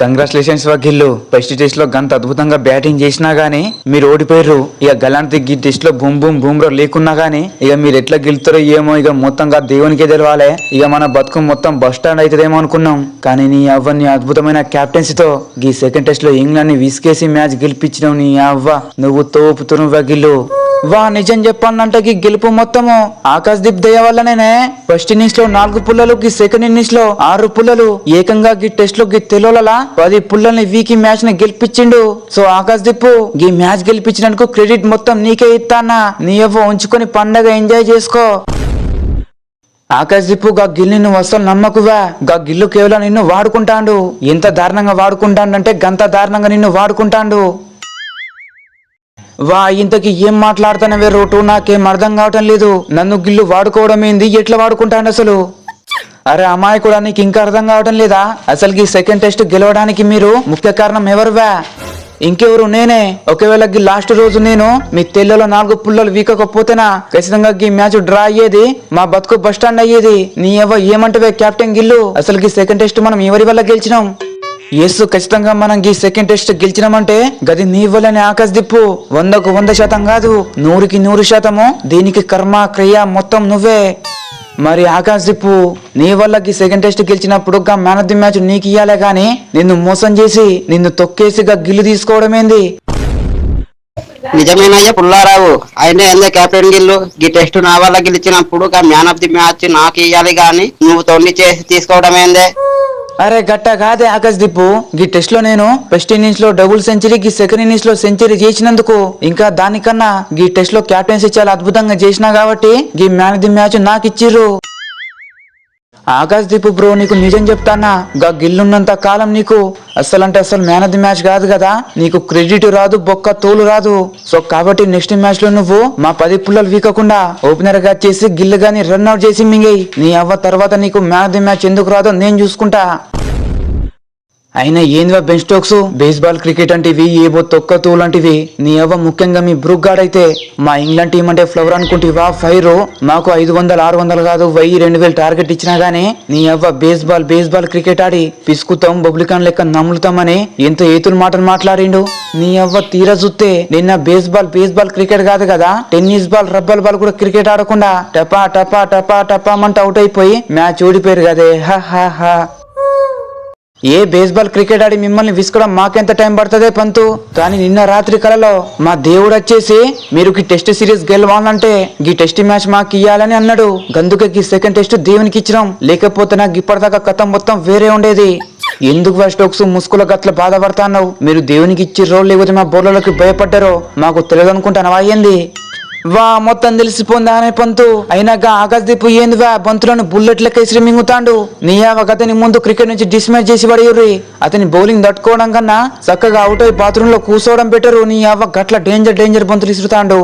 Congratulations గిల్లు first టెస్ట్లో గంత అద్భుతంగా బ్యాటింగ్ చేసినా గానీ మీరు ఓడిపోయారు ఇక గలాంటి ఈ టెస్ట్లో బూమ్ బూమ్ బూమ్రో లేకున్నా గానీ ఇక మీరు ఎట్లా గెలుతారో ఏమో ఇక మొత్తంగా దేవునికే తెలవాలే. ఇక మన బతుకు మొత్తం బస్ స్టాండ్ అవుతుందేమో అనుకున్నాం. కానీ నీ అవ్వ నీ అద్భుతమైన క్యాప్టెన్సీతో ఈ సెకండ్ టెస్ట్లో ఇంగ్లాండ్ని విసికేసి మ్యాచ్ గెలిపించినావు నీ అవ్వ. నువ్వు తోపుతును గిల్లు వా నిజం చెప్పానంటే ఈ గెలుపు మొత్తము ఆకాశ్ దీప్ దయ వల్లనే ఫస్ట్ ఇన్నింగ్స్లో నాలుగు పుల్లలు సెకండ్ ఇన్నింగ్స్లో ఆరు పుల్లలు. ఏకంగా గీ టెస్ట్లో గీ పది పుల్లల్ని వీకి మ్యాచ్ని గెలిపించిండు. సో ఆకాశ్ దీప్ ఈ మ్యాచ్ గెలిపించినందుకు క్రెడిట్ మొత్తం నీకే ఇస్తానా నీ ఎవ్వ ఉంచుకొని పండగ ఎంజాయ్ చేసుకో. ఆకాశ్గా గిల్లు నిన్ను అసలు నమ్మకువా? గా గిల్లు కేవలం నిన్ను వాడుకుంటాండు. ఎంత దారుణంగా వాడుకుంటాండంటే గంత దారుణంగా నిన్ను వాడుకుంటాండు. వా ఇంతకి ఏం మాట్లాడుతానవే రోటు? నాకేం అర్థం కావటం లేదు. నన్ను గిల్లు వాడుకోవడం ఏంది? ఎట్లా వాడుకుంటాను అసలు? అరే అమ్మాయి కూడా నీకు ఇంకా అర్థం కావటం లేదా? అసలు ఈ సెకండ్ టెస్ట్ గెలవడానికి మీరు ముఖ్య కారణం ఎవరువా? ఇంకెవరు? నేనే. ఒకవేళ గీ లాస్ట్ రోజు నేను మీ తెల్లలో నాలుగు పుల్లలు వీకకపోతేనా? ఖచ్చితంగా గీ మ్యాచ్ డ్రా అయ్యేది. మా బతుకు బస్ స్టాండ్ అయ్యేది. నీ ఎవ ఏమంటవే కెప్టెన్ గిల్లు? అసలు ఈ సెకండ్ టెస్ట్ మనం ఎవరి వల్ల గెలిచినాం? ఎస్ ఖచ్చితంగా మనం ఈ సెకండ్ టెస్ట్ గెలిచినామంటే గది నీ వల్లనే ఆకాశ దిప్పు వందకు వంద శాతం కాదు నూరుకి నూరు శాతము. దీనికి కర్మ క్రియ మొత్తం నువ్వే. మరి ఆకాశ్ దిప్పు నీ వల్ల ఈ సెకండ్ టెస్ట్ గెలిచినప్పుడు మ్యాన్ ఆఫ్ ది మ్యాచ్ నీకు ఇయ్యాలే గాని నిన్ను మోసం చేసి నిన్ను తొక్కేసిగా గిల్లు తీసుకోవడమేంది? నిజమేనయ్యా పుల్లారావు? అయినా ఎందే కెప్టెన్ గిల్లు. ఈ టెస్ట్ నా వల్ల గెలిచినప్పుడు మ్యాన్ ఆఫ్ ది మ్యాచ్ నాకు ఇయ్యాలి గాని నువ్వు తొండి చేసి తీసుకోవడం ఏందే అరే గట్ట కాదే ఆకాశ్ దిప్పు ఈ టెస్ట్లో నేను ఫస్ట్ ఇన్నింగ్స్లో డబుల్ సెంచరీ ఈ సెకండ్ ఇన్నింగ్స్లో సెంచరీ చేసినందుకు ఇంకా దానికన్నా ఈ టెస్ట్లో క్యాప్టెన్సీ చాలా అద్భుతంగా చేసినా కాబట్టి ఈ మ్యాన్ ఆఫ్ ది మ్యాచ్ నాకు ఇచ్చిర్రు. ఆకాశ్ దీప్ బ్రో నీకు నిజం చెప్తానా? గా గిల్లున్నంత కాలం నీకు అస్సలంటే అసలు మ్యాన్ ఆఫ్ ది మ్యాచ్ కాదు కదా? నీకు క్రెడిట్ రాదు బొక్క తోలు రాదు. సో కాబట్టి నెక్స్ట్ మ్యాచ్లో నువ్వు మా పది పుల్లలు వీకకుండా ఓపెనర్గా చేసి గిల్లు గాని రన్ అవుట్ చేసి మింగేయి. నీ అవ్వ తర్వాత నీకు మ్యాన్ ఆఫ్ ది మ్యాచ్ ఎందుకు రాదో నేను చూసుకుంటా. అయినా ఏందివా బెంచ్ స్టోక్స్ బేస్బాల్ క్రికెట్ అంటివి ఏవో తొక్క తూలంటివి. నీ అవ్వ ముఖ్యంగా మీ బ్రూక్ గార్డ్ అయితే మా ఇంగ్లాండ్ టీం అంటే ఫ్లవర్ అనుకుంటివా ఫైర్ మాకు ఐదు వందలు ఆరు వందలు కాదు వెయ్యి రెండు వేలు టార్గెట్ ఇచ్చినా గానీ నీ అవ్వ బేస్బాల్ బేస్బాల్ క్రికెట్ ఆడి పిసుకుతాం బబ్లికాన్ లెక్క నమ్ములుతామని ఎంత ఏతులు మాటలు మాట్లాడిండు? నీ అవ్వ తీరా చూస్తే నిన్న బేస్బాల్ బేస్బాల్ క్రికెట్ కాదు కదా టెన్నిస్ బాల్ రబ్బర్ బాల్ కూడా క్రికెట్ ఆడకుండా టపా టపా టపా టపా మంట అవుట్ అయిపోయి మ్యాచ్ ఓడిపోయారు కదే. హా హా. ఏ బేస్బాల్ క్రికెట్ ఆడి మిమ్మల్ని విసుకోవడం మాకెంత టైం పడుతుందే పంతు? కానీ నిన్న రాత్రి కలలో మా దేవుడు వచ్చేసి మీరు ఈ టెస్ట్ సిరీస్ గెలవాలంటే ఈ టెస్ట్ మ్యాచ్ మాకు ఇయ్యాలని అన్నాడు. గందుకే ఈ సెకండ్ టెస్ట్ దేవునికి ఇచ్చినాం. లేకపోతే నాకు ఇప్పటిదాకా కథ మొత్తం వేరే ఉండేది. ఎందుకు ఫస్ట్ ఒకసు ముసుగుల గట్ల బాధపడతాన్నావు మీరు దేవునికి ఇచ్చి ఇచ్చిర్రో లేకపోతే మా బోర్లలోకి భయపడ్డారో మాకు తెలియదు అనుకుంటానవా అయ్యింది వా మొత్తం తెలిసిపోందా అనే పంతు? అయినాక ఆకాశ దీపు ఏందివా బంతులను బుల్లెట్ లెక్క ఇసిరి మింగుతాండు? నీయావ అతని ముందు క్రికెట్ నుంచి డిస్మిస్ చేసి పడేయుర్రి. అతని బౌలింగ్ తట్టుకోవడం కన్నా చక్కగా అవుట్ అయి బాత్రూమ్లో కూర్చోవడం బెటరు. నీ అవ్వ గట్ల డేంజర్ డేంజర్ బంతులు ఇసురుతాండు.